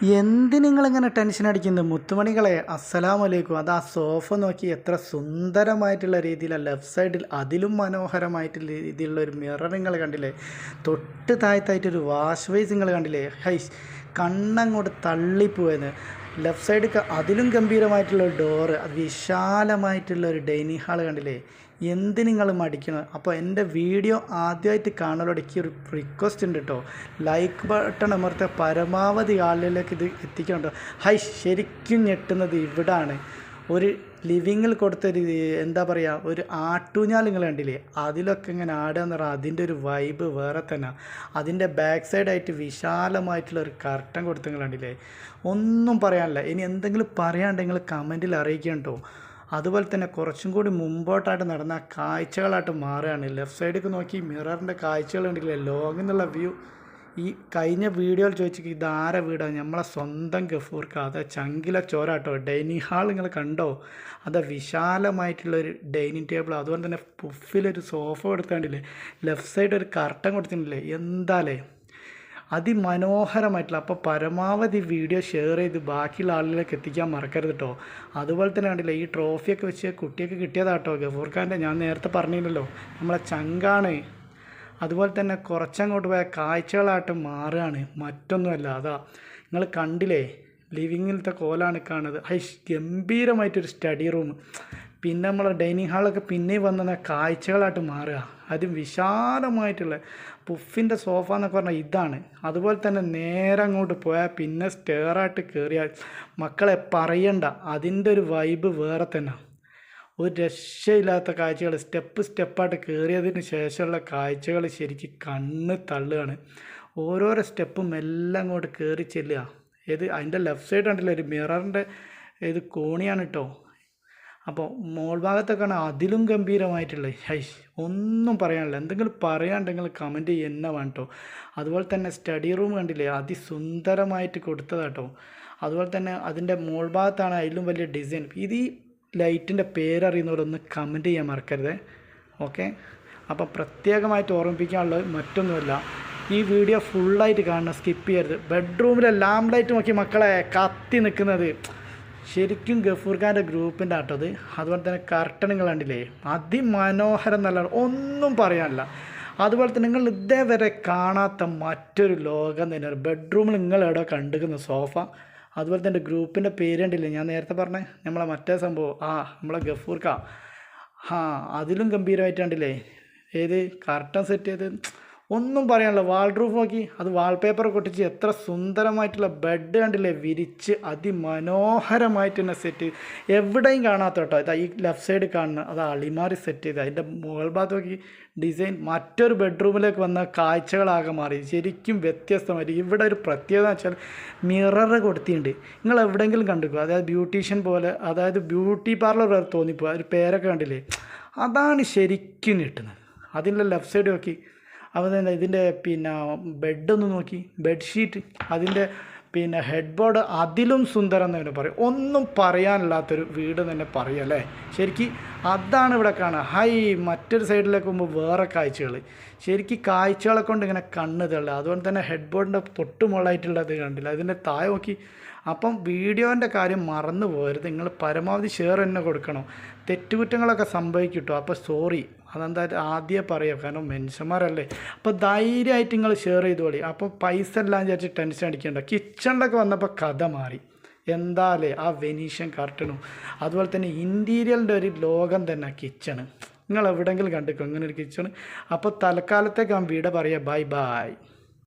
എന്ത് നിങ്ങളിങ്ങനെ ടെൻഷൻ അടിക്കുന്നത് മുത്തുമണികളെ അസ്സലാമു അലൈക്കും അത് ആ സോഫ നോക്കി എത്ര സുന്ദരമായിട്ടുള്ള രീതിയിൽ ലെഫ്റ്റ് സൈഡിൽ അതിലും മനോഹരമായിട്ടുള്ള രീതിയിലുള്ള ഒരു മിറർ നിങ്ങൾ കണ്ടില്ലേ? തൊട്ട് താഴത്തായിട്ടൊരു വാഷ് ബേസ് നിങ്ങൾ കണ്ടില്ലേ? ഹൈസ് കണ്ണങ്ങോട്ട് തള്ളിപ്പോയെന്ന്. ലെഫ്റ്റ് സൈഡ് അതിലും ഗംഭീരമായിട്ടുള്ള ഒരു ഡോറ് അത് വിശാലമായിട്ടുള്ള ഒരു ഡൈനിങ് ഹാൾ കണ്ടില്ലേ? എന്ത് നിങ്ങൾ മടിക്കണം? അപ്പോൾ എന്റെ വീഡിയോ ആദ്യമായിട്ട് കാണലോടേക്ക് ഒരു റിക്വസ്റ്റ് ഉണ്ട് കേട്ടോ ലൈക്ക് ബട്ടൺ അമർത്ത പരമാവധി ആളുകളിലേക്ക് ഇത് എത്തിക്കണം ഹൈ ശരിക്കും ഞെട്ടുന്നത് ഇവിടാണ്. ഒരു ലിവിങ്ങിൽ കൊടുത്തൊരു എന്താ പറയുക ഒരു ആട്ടൂഞ്ഞാൽ നിങ്ങൾ കണ്ടില്ലേ? അതിലൊക്കെ ഇങ്ങനെ ആടുക എന്ന് പറഞ്ഞാൽ അതിന്റെ ഒരു വൈബ് വേറെ തന്നെ. അതിന്റെ ബാക്ക് സൈഡായിട്ട് വിശാലമായിട്ടുള്ള ഒരു കർട്ടൻ കൊടുത്ത് നിങ്ങൾ കണ്ടില്ലേ? ഒന്നും പറയാനില്ല. ഇനി എന്തെങ്കിലും പറയാണ്ടെങ്കിൽ കമന്റിൽ അറിയിക്കണം കേട്ടോ അതുപോലെ തന്നെ കുറച്ചും കൂടി മുമ്പോട്ടായിട്ട് നടന്ന കാഴ്ചകളായിട്ട് മാറുകയാണ്. ലെഫ്റ്റ് സൈഡിലേക്ക് നോക്കി മിററിന്റെ കാഴ്ചകൾ ഉണ്ടെങ്കിലേ ലോങ്ങിൽ എന്നുള്ള വ്യൂ ഈ കഴിഞ്ഞ വീഡിയോയിൽ ചോദിച്ചു ഇത് ആരെ വീടാണ് നമ്മളെ സ്വന്തം ഗഫൂർക്ക്. അത് ചങ്കില ചോരാട്ടോ ഡൈനിങ് ഹാൾ നിങ്ങൾ കണ്ടോ? അത് വിശാലമായിട്ടുള്ളൊരു ഡൈനിങ് ടേബിൾ അതുപോലെ തന്നെ പുഫിലൊരു സോഫ കൊടുത്താണ്ടില്ലേ ലെഫ്റ്റ് സൈഡ് ഒരു കർട്ടൻ കൊടുത്തിട്ടില്ലേ? എന്താലേ അതിമനോഹരമായിട്ടുള്ള അപ്പോൾ പരമാവധി വീഡിയോ ഷെയർ ചെയ്ത് ബാക്കിയുള്ള ആളുകളിലേക്ക് എത്തിക്കാൻ മറക്കരുത് കേട്ടോ അതുപോലെ തന്നെ കണ്ടില്ലേ ഈ ട്രോഫിയൊക്കെ വെച്ച് കുട്ടിയൊക്കെ കിട്ടിയതാട്ടോ ഗഫൂർ ഞാൻ നേരത്തെ പറഞ്ഞില്ലല്ലോ നമ്മളെ ചങ്കാണ്. അതുപോലെ തന്നെ കുറച്ചങ്ങോട്ട് പോയ കാഴ്ചകളായിട്ട് മാറുകയാണ് മറ്റൊന്നുമല്ല അതാ. നിങ്ങൾ കണ്ടില്ലേ ലിവിങ്ങിലത്തെ കോലാണ് കാണുന്നത്. ഹൈ ഗംഭീരമായിട്ടൊരു സ്റ്റഡി റൂം. പിന്നെ നമ്മളെ ഡൈനിങ് ഹാളൊക്കെ പിന്നെ വന്ന കാഴ്ചകളായിട്ട് മാറുക. അത് വിശാലമായിട്ടുള്ള പുഫിന്റെ സോഫ എന്നൊക്കെ പറഞ്ഞാൽ ഇതാണ്. അതുപോലെ തന്നെ നേരെ അങ്ങോട്ട് പോയാൽ പിന്നെ സ്റ്റെയറായിട്ട് കയറിയാൽ മക്കളെ പറയണ്ട അതിന്റെ ഒരു വൈബ് വേറെ തന്നെ. ഒരു രക്ഷയില്ലാത്ത കാഴ്ചകൾ സ്റ്റെപ്പ് സ്റ്റെപ്പായിട്ട് കയറിയതിന് ശേഷമുള്ള കാഴ്ചകൾ ശരിക്കും കണ്ണ് തള്ളുകയാണ്. ഓരോരോ സ്റ്റെപ്പും എല്ലാം അങ്ങോട്ട് കയറി ചെല്ലുക. ഏത് അതിന്റെ ലെഫ്റ്റ് സൈഡ് ഉണ്ടല്ലോ ഒരു മിററിന്റെ ഇത് കോണിയാണ് കേട്ടോ അപ്പോൾ മോൾ ഭാഗത്തൊക്കെയാണ് അതിലും ഗംഭീരമായിട്ടുള്ളത് ഹൈ ഒന്നും പറയാനില്ല. എന്തെങ്കിലും പറയാണ്ടെങ്കിൽ കമന്റ് എന്നെ വേണം അതുപോലെ തന്നെ സ്റ്റഡി റൂം കണ്ടില്ലേ അതിസുന്ദരമായിട്ട് കൊടുത്തതാട്ടോ. അതുപോലെ തന്നെ അതിന്റെ മോൾ ഭാഗത്താണ് അതിലും വലിയ ഡിസൈൻ ഇത് ഈ ലൈറ്റിന്റെ പേരറിയുന്നവരൊന്ന് കമന്റ് ചെയ്യാൻ മറക്കരുത്. ഓക്കെ അപ്പോൾ പ്രത്യേകമായിട്ട് ഓർമ്മിപ്പിക്കാനുള്ളത് മറ്റൊന്നുമല്ല. ഈ വീഡിയോ ഫുള്ളായിട്ട് കാണണം സ്കിപ്പ് ചെയ്യരുത്. ബെഡ്റൂമിലെ ലാമ്പ് ലൈറ്റ് നോക്കി മക്കളെ കത്തി നിൽക്കുന്നത്. ശരിക്കും ഗഫൂർ ഖാന്റെ ഗ്രൂപ്പിന്റെ ആട്ടത്. അത് അതുപോലെ തന്നെ കർട്ടണുകൾ കണ്ടില്ലേ അതിമനോഹരം നല്ല ഒന്നും പറയാനില്ല. അതുപോലെ തന്നെ നിങ്ങൾ ഇതേവരെ കാണാത്ത മറ്റൊരു ലോകം തന്നെ ബെഡ്റൂമിൽ നിങ്ങൾ എവിടെ കണ്ടുക്കുന്ന സോഫ. അതുപോലെ തന്നെ ഗ്രൂപ്പിന്റെ പേര് കണ്ടില്ലേ? ഞാൻ നേരത്തെ പറഞ്ഞേ നമ്മളെ മറ്റേ സംഭവം. ആ നമ്മളെ ഗഫൂർക്ക ആ അതിലും ഗംഭീരമായിട്ട് കണ്ടില്ലേ? ഏത് കർട്ടൻ സെറ്റ് ചെയ്ത് ഒന്നും പറയാനുള്ള വാൾ റൂഫ് നോക്കി. അത് വാൾ പേപ്പർ കൊട്ടിച്ച് എത്ര സുന്ദരമായിട്ടുള്ള ബെഡ് കണ്ടില്ലേ? വിരിച്ച് അതിമനോഹരമായിട്ട് തന്നെ സെറ്റ് എവിടെയും കാണാത്ത കേട്ടോ. ഇതാ ഈ ലെഫ്റ്റ് സൈഡ് കാണുന്ന അത് അളിമാറി സെറ്റ് ചെയ്ത് അതിന്റെ മുകൾ ഭാഗത്ത് നോക്കി. ഡിസൈൻ മറ്റൊരു ബെഡ്റൂമിലേക്ക് വന്ന കാഴ്ചകളാകെ മാറി. ശരിക്കും വ്യത്യസ്തമായിട്ട്. ഇവിടെ ഒരു പ്രത്യേകത വെച്ചാൽ മിറർ കൊടുത്തിട്ടുണ്ട്. നിങ്ങൾ എവിടെയെങ്കിലും കണ്ടുക്കോ? അതായത് ബ്യൂട്ടീഷ്യൻ പോലെ അതായത് ബ്യൂട്ടി പാർലർ വരെ തോന്നിപ്പോ ഒരു പേരൊക്കെ കണ്ടില്ലേ? അതാണ് ശരിക്കും കിട്ടുന്നത് അതിന്റെ ലെഫ്റ്റ് സൈഡ് നോക്കി. അപ്പോൾ ഇതിന്റെ പിന്നെ ബെഡൊന്ന് നോക്കി ബെഡ്ഷീറ്റ് അതിന്റെ പിന്നെ ഹെഡ് ബോർഡ് അതിലും സുന്ദരം എന്ന് തന്നെ പറയും. ഒന്നും പറയാനില്ലാത്തൊരു വീട് തന്നെ പറയും അല്ലേ? ശരിക്കും അതാണ് ഇവിടെ കാണുക. ഹൈ മറ്റൊരു സൈഡിലേക്ക് പോകുമ്പോൾ വേറെ കാഴ്ചകൾ. ശരിക്കും കാഴ്ചകളെ കൊണ്ട് ഇങ്ങനെ കണ്ണ് തള്ളുക. അതുകൊണ്ട് തന്നെ ഹെഡ് ബോർഡിന്റെ തൊട്ട് കണ്ടില്ല. അതിന്റെ താഴെ നോക്കി അപ്പം വീഡിയോന്റെ കാര്യം മറന്നു പോകരുത്. നിങ്ങൾ പരമാവധി ഷെയർ തന്നെ കൊടുക്കണം. തെറ്റുകുറ്റങ്ങളൊക്കെ സംഭവിക്കും കേട്ടോ അപ്പോൾ സോറി അതെന്തായാലും ആദ്യമേ പറയാം. കാരണം മനുഷ്യന്മാരല്ലേ. അപ്പോൾ ധൈര്യമായിട്ട് നിങ്ങൾ ഷെയർ ചെയ്തോളി അപ്പോൾ പൈസ എല്ലാം വിചാരിച്ച് ടെൻഷൻ അടിക്കേണ്ട. കിച്ചണിലൊക്കെ വന്നപ്പോൾ കഥ മാറി. എന്താലേ ആ വെനീഷ്യൻ കർട്ടണും അതുപോലെ തന്നെ ഇന്റീരിയലിന്റെ ഒരു ലോകം തന്നെ കിച്ചണ് നിങ്ങൾ എവിടെയെങ്കിലും കണ്ടിക്കോ? ഇങ്ങനൊരു ഒരു കിച്ചണ് അപ്പോൾ തൽക്കാലത്തേക്ക് ആ വീട് പറയാം ബൈ ബൈ